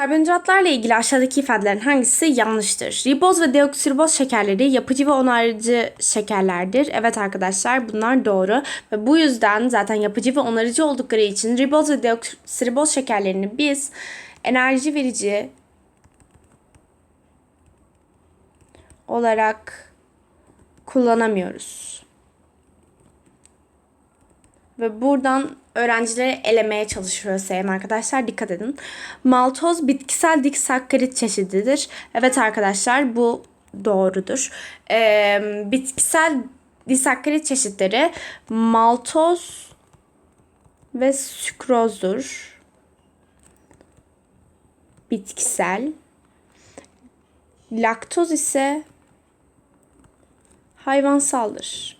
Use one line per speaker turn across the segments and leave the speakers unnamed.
Karbonhidratlarla ilgili aşağıdaki ifadelerin hangisi yanlıştır? Riboz ve deoksiriboz şekerleri yapıcı ve onarıcı şekerlerdir. Evet arkadaşlar bunlar doğru. Ve bu yüzden zaten yapıcı ve onarıcı oldukları için riboz ve deoksiriboz şekerlerini biz enerji verici olarak kullanamıyoruz. Ve buradan öğrencileri elemeye çalışıyor ÖSYM arkadaşlar. Dikkat edin. Maltoz bitkisel disakkarit çeşididir. Evet arkadaşlar bu doğrudur. Ee, bitkisel disakkarit çeşitleri maltoz ve sükrozdur. Bitkisel. Laktoz ise hayvansaldır.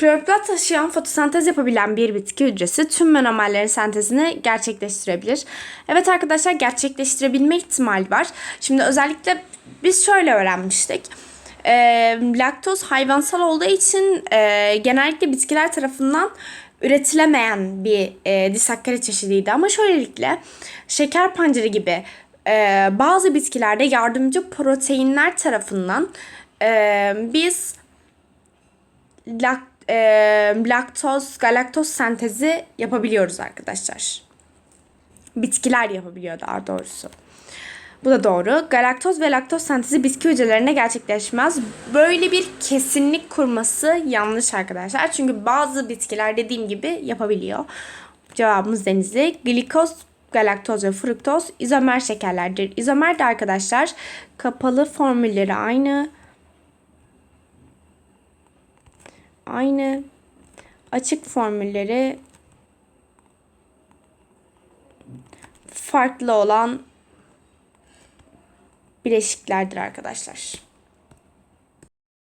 Kloroplat taşıyan fotosentez yapabilen bir bitki hücresi tüm monomerlerin sentezini gerçekleştirebilir. Evet arkadaşlar gerçekleştirebilme ihtimali var. Şimdi özellikle biz şöyle öğrenmiştik. E, laktoz hayvansal olduğu için e, genellikle bitkiler tarafından üretilemeyen bir e, disakkarit çeşidiydi. Ama şöylelikle şeker pancarı gibi e, bazı bitkilerde yardımcı proteinler tarafından e, biz lak, e, laktoz, galaktoz sentezi yapabiliyoruz arkadaşlar. Bitkiler yapabiliyor daha doğrusu. Bu da doğru. Galaktoz ve laktoz sentezi bitki hücrelerinde gerçekleşmez. Böyle bir kesinlik kurması yanlış arkadaşlar. Çünkü bazı bitkiler dediğim gibi yapabiliyor. Cevabımız denizli. Glikoz, galaktoz ve fruktoz izomer şekerlerdir. İzomer de arkadaşlar kapalı formülleri aynı. Aynı. Açık formülleri farklı olan bileşiklerdir arkadaşlar.